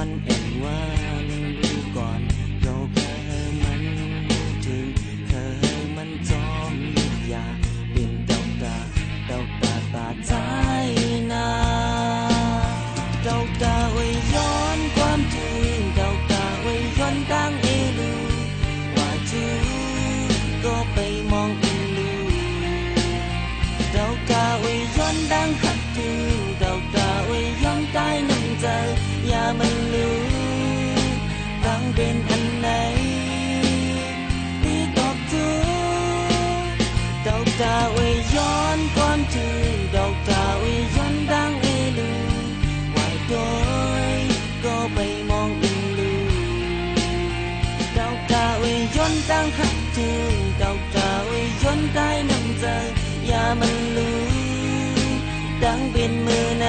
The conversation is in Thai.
H1N1 ดูก่อน เราเคยมันถึงเคยมันจอมยึดอยากเป็นดอกตาดอกตาตาใจนาดอกตาไว้ย้อนความถึงดอกตาไว้ย้อนตั้งเอลูว่าจูก็ไปมองอินลูดาวกาไว้ย้อนดังหัดถึงดาวกาไว้ย้อนใต้น้ำใจ อย่ามันรู้ตั้งเป็นอันไหนที่ตอบจูดาวกาไว้ย้อนก่อนถึงดาวกาไว้ย้อนดังเอลูว่าโดยก็ไปมองอินลูดาวกาไว้ย้อนตั้งหักถึงดาวกาไว้ย้อนใต้น้ำใจอย่ามันรู้ดังเป็นมือไหน